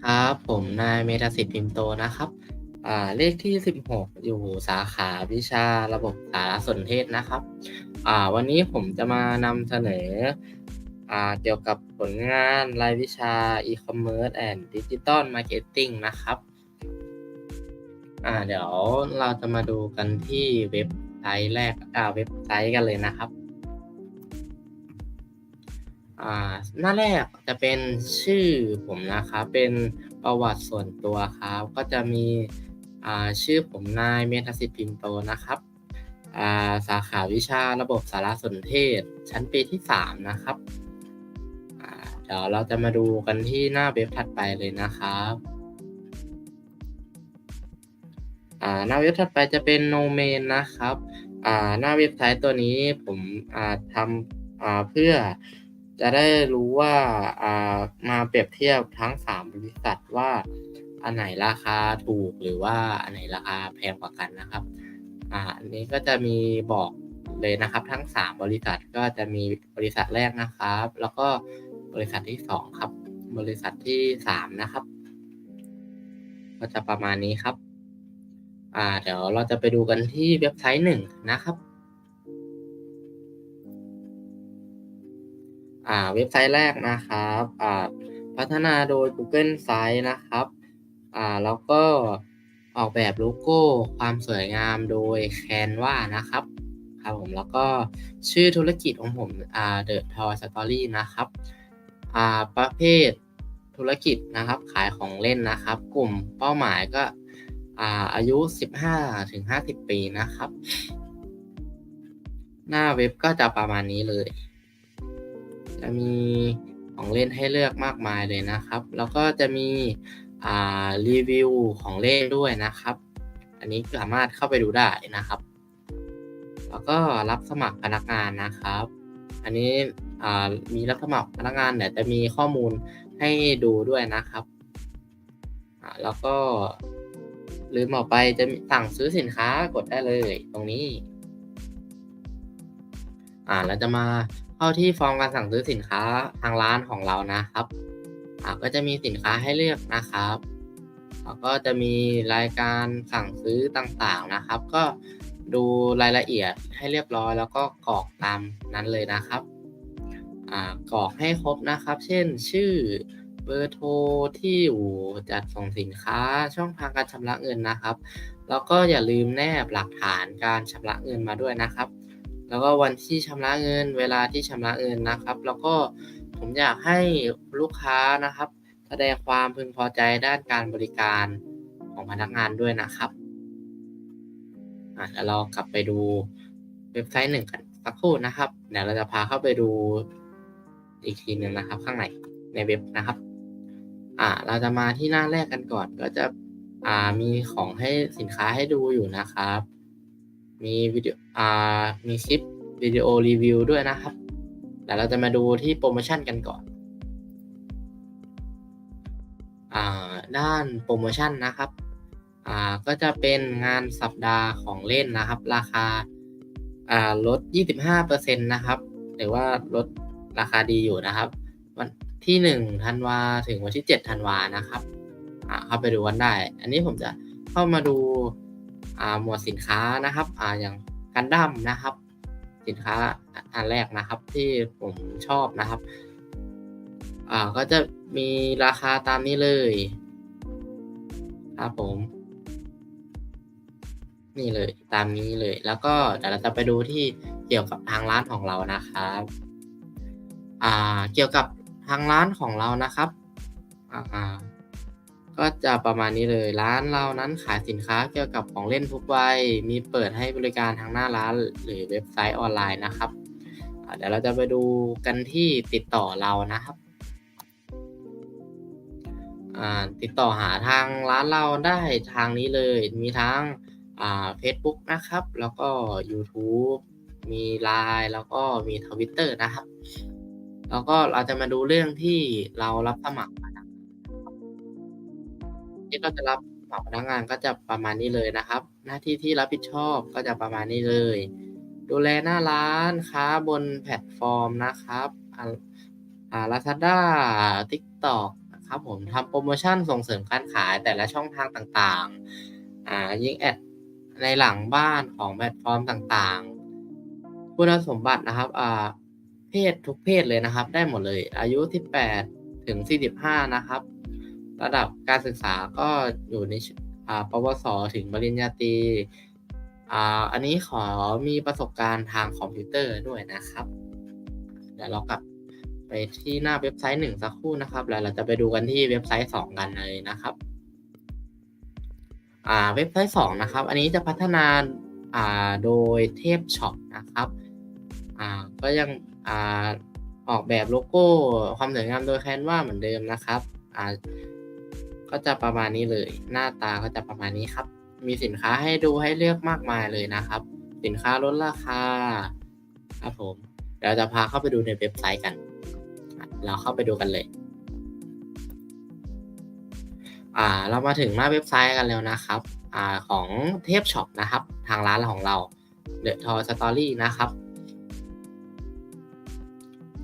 ครับ ผมนายเมธสิทธิ์พิมโตนะครับ อ่าเลขที่ 16 อยู่สาขาวิชาระบบสารสนเทศนะครับ อ่าวันนี้ผมจะมานำเสนออ่าเกี่ยวกับผลงานรายวิชา e-commerce and digital marketing นะครับอ่าเดี๋ยวเราจะมาดูกันที่เว็บไซต์แรกอ่าเว็บไซต์กันเลยนะครับ อ่าหน้าแรกจะเป็นชื่อผมนะครับเป็นประวัติส่วนตัวครับ ก็จะมีอ่าชื่อผมนายเมธสิทธิ์พิมโตนะครับอ่าสาขาวิชาระบบสารสนเทศ ชั้นปีที่ 3 นะครับอ่าเดี๋ยวเราจะมาดูกันที่หน้าเว็บถัดไปเลยนะครับอ่าหน้าเว็บถัดไปจะเป็นโนเมนนะครับอ่าหน้าเว็บไซต์ตัวนี้ผมอ่าทำอ่าเพื่อ จะได้รู้ว่าอ่ามาเปรียบเทียบทั้ง 3 บริษัทว่า อันไหนราคาถูกหรือว่าอันไหนราคาแพงกว่ากันนะครับอ่าอันนี้ก็จะมีบอกเลยนะครับ ทั้ง 3 บริษัทก็จะมีบริษัทแรกนะครับ แล้วก็บริษัทที่ 2 ครับ บริษัทที่ 3 นะครับ ก็จะประมาณนี้ครับอ่าเดี๋ยวเราจะไปดูกันที่เว็บไซต์1นะครับ อ่าเว็บไซต์แรกนะครับอ่าพัฒนาโดย Google Sites นะครับอ่าแล้วก็ออกแบบโลโก้ความสวยงามโดย Canva นะครับครับผมแล้วก็ชื่อธุรกิจของผมอ่า The Toy Story นะครับอ่าประเภทธุรกิจนะครับขายของเล่นนะครับ กลุ่มเป้าหมายก็อ่าอายุ 15-50 ปีนะครับ หน้าเว็บก็จะประมาณนี้เลย จะมีของเล่นให้เลือกมากมายเลยนะครับ แล้วก็จะมีรีวิวของเล่นด้วยนะครับ อันนี้สามารถเข้าไปดูได้นะครับ แล้วก็รับสมัครพนักงานนะครับ อันนี้มีรับสมัครพนักงานเนี่ยจะมีข้อมูลให้ดูด้วยนะครับ แล้วก็ลืมออกไปจะสั่งซื้อสินค้ากดได้เลยตรงนี้ อ่าเราจะมา เข้าที่ฟอร์มการสั่งซื้อสินค้าทางร้านของเรานะครับอ่าก็จะมีสินค้าให้เลือกนะครับแล้วก็จะมีรายการสั่งซื้อต่างๆนะครับ ก็ดูรายละเอียดให้เรียบร้อย แล้วก็กรอกตามนั้นเลยนะครับอ่ากรอกให้ครบนะครับ เช่น ชื่อเบอร์โทรที่อยู่จัดส่งสินค้าช่องทางการชำระเงินนะครับ แล้วก็อย่าลืมแนบหลักฐานการชำระเงินมาด้วยนะครับ แล้วก็วันที่ชำระเงิน เวลาที่ชำระเงินนะครับ แล้วก็ผมอยากให้ลูกค้านะครับ แสดงความพึงพอใจด้านการบริการของพนักงานด้วยนะครับอะเดี๋ยวเรากลับไปดูเว็บไซต์หนึ่งกันสักครู่นะครับ เดี๋ยวเราจะพาเข้าไปดูอีกทีหนึ่งนะครับ ข้างในในเว็บนะครับ อ่า เราจะมาที่หน้าแรกกันก่อน ก็จะอ่ามีของให้สินค้าให้ดูอยู่นะครับ มีวิดีโออ่ามีคลิปวิดีโอรีวิวด้วยนะครับเดี๋ยวเราจะมาดูที่โปรโมชั่นกันก่อนอ่าด้านโปรโมชั่นนะครับอ่าก็จะเป็นงานสัปดาห์ของเล่นนะครับ ราคาอ่าลด 25%นะครับหรือว่าลดราคาดีอยู่นะครับ วันที่1ธันวาถึงวันที่7ธันวานะครับอ่าเข้าไปดูกันได้ อันนี้ผมจะเข้ามาดู หมวดสินค้านะครับออย่างกันดั้มนะครับ สินค้าอันแรกนะครับที่ผมชอบนะครับก็จะมีราคาตามนี้เลยครับผม นี่เลยตามนี้เลย แล้วก็เดี๋ยวเราจะไปดูที่เกี่ยวกับทางร้านของเรานะครับอ่าเกี่ยวกับทางร้านของเรานะครับอ่า ก็จะประมาณนี้เลยร้านเรานั้นขายสินค้าเกี่ยวกับของเล่นทุกวัยมีเปิดให้บริการทางหน้าร้านหรือเว็บไซต์ออนไลน์นะครับเดี๋ยวเราจะไปดูกันที่ติดต่อเรานะครับติดต่อหาทางร้านเราได้ทางนี้เลยมีทั้งเฟซบุ๊กนะครับ แล้วก็ยูทูบมี LINE แล้วก็มี Twitter นะครับ แล้วก็เราจะมาดูเรื่องที่เรารับสมัคร ที่เราจะรับสมัครพนักงานก็จะประมาณนี้เลยนะครับ หน้าที่ที่รับผิดชอบก็จะประมาณนี้เลย ดูแลหน้าร้านค้าบนแพลตฟอร์มนะครับอ่าอ่า Lazada TikTok ครับผมทำโปรโมชั่นส่งเสริมการขายแต่ละช่องทางต่างๆอ่ายิงแอดในหลังบ้านของแพลตฟอร์มต่างๆ คุณสมบัตินะครับอ่าเพศทุกเพศเลยนะครับ ได้หมดเลย อายุ 18 ถึง 45 นะครับ ระดับการศึกษาก็อยู่ในอ่าปวสถึงปริญญาตรีอ่าอันนี้ขอมีประสบการณ์ทางคอมพิวเตอร์ด้วยนะครับ เดี๋ยวเรากลับไปที่หน้าเว็บไซต์หนึ่งสักครู่นะครับ แล้วเราจะไปดูกันที่เว็บไซต์สองกันเลยนะครับอ่าเว็บไซต์สองนะครับ อันนี้จะพัฒนาอ่าโดยเทพช็อปนะครับอ่าก็ยังอ่าออกแบบโลโก้ความสวยงามโดยแคนวาเหมือนเดิมนะครับอ่า ก็จะประมาณนี้เลย หน้าตาก็จะประมาณนี้ครับ มีสินค้าให้ดูให้เลือกมากมายเลยนะครับ สินค้าลดราคาครับผมเดี๋ยวจะพาเข้าไปดูในเว็บไซต์กัน เราเข้าไปดูกันเลย อ่า เรามาถึงหน้าเว็บไซต์กันแล้วนะครับ อ่าของเทพช็อปนะครับ ทางร้านของเรา The Toy Story นะครับ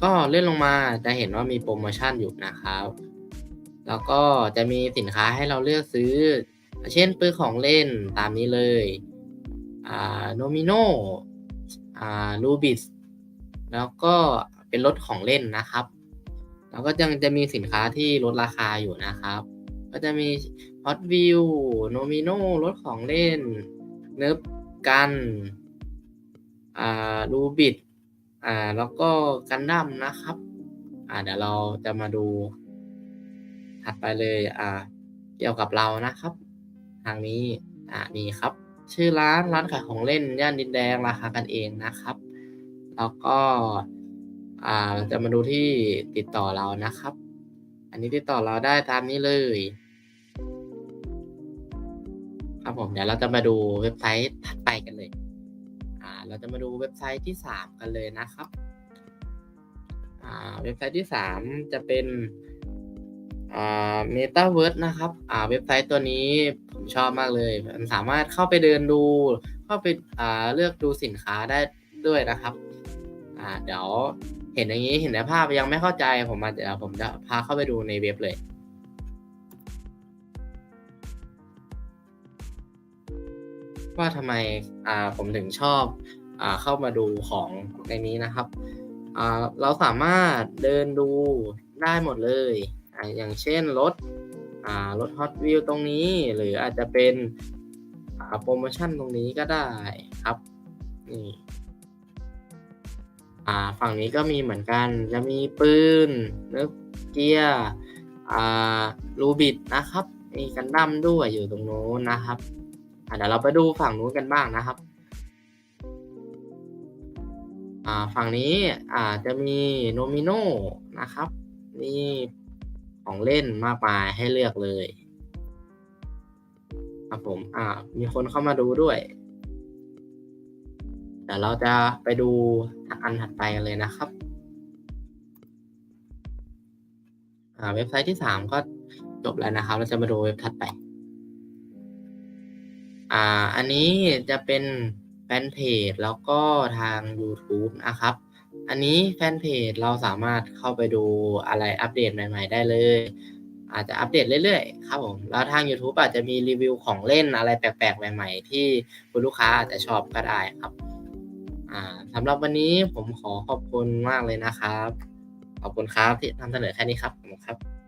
ก็เลื่อนลงมาจะเห็นว่ามีโปรโมชั่นอยู่นะครับ แล้วก็จะมีสินค้าให้เราเลือกซื้อ เช่นปืนของเล่นตามนี้เลยอ่าโนมิโนอ่าลูบิสแล้วก็เป็นรถของเล่นนะครับ แล้วก็ยังจะมีสินค้าที่ลดราคาอยู่นะครับ ก็จะมี Hot Wheel Nomino รถของเล่น เนิร์ฟกันอ่ารูบิดอ่าแล้วก็กันดั้มนะครับ อ่าเดี๋ยวเราจะมาดู ถัดไปเลยอ่าเกี่ยวกับเรานะครับ ทางนี้อ่านี่ครับ ชื่อร้านร้านขายของเล่นย่านดินแดงราคากันเองนะครับ แล้วก็อ่าจะมาดูที่ติดต่อเรานะครับ อันนี้ติดต่อเราได้ตามนี้เลยครับผมเดี๋ยวเราจะมาดูเว็บไซต์ถัดไปกันเลย อ่า เราจะมาดูเว็บไซต์ที่ 3 กันเลยนะครับ อ่า เว็บไซต์ที่ 3 จะเป็น อ่า Metaverse นะครับ อ่า เว็บไซต์ตัวนี้ผมชอบมากเลย มันสามารถเข้าไปเดินดู เข้าไป อ่า เลือกดูสินค้าได้ด้วยนะครับ อ่า เดี๋ยวเห็นอย่างนี้ เห็นในภาพยังไม่เข้าใจ ผมมาเดี๋ยวผมจะพาเข้าไปดูในเว็บเลยว่าทำไม อ่า ผมถึงชอบ อ่า เข้ามาดูของในนี้นะครับ อ่า เราสามารถเดินดูได้หมดเลย อย่างเช่นรถรถ Hot Wheels ตรงนี้ หรืออาจจะเป็นโพรโมชั่นตรงนี้ก็ได้ครับนี่ฝั่งนี้ก็มีเหมือนกัน จะมีปืนนิร์ฟเกียร์รูบิดนะครับ มีกันดั้มด้วยอยู่ตรงโน้นนะครับเดี๋ยวเราไปดูฝั่งนู้นกันบ้างนะครับฝั่งนี้อาจะมี Nomino นะครับมี ของเล่นมากมายให้เลือกเลยครับผม อ่า มีคนเข้ามาดูด้วยเดี๋ยวเราจะไปดูอันถัดไปกันเลยนะครับ อ่า เว็บไซต์ที่3ก็จบแล้วนะครับ เราจะมาดูเว็บถัดไป อ่า อันนี้จะเป็นแฟนเพจแล้วก็ทางยูทูบนะครับ อันนี้แฟนเพจเราสามารถเข้าไปดูอะไรอัปเดตใหม่ ๆ ได้เลย อาจจะอัปเดตเรื่อยๆ ครับผม แล้วทางยูทูบอาจจะมีรีวิวของเล่นอะไรแปลกๆ ใหม่ ๆ ที่คุณลูกค้าอาจจะชอบก็ได้ครับสำหรับวันนี้ผมขอขอบคุณมากเลยนะครับ ขอบคุณครับที่นำเสนอแค่นี้ครับขอบคุณครับ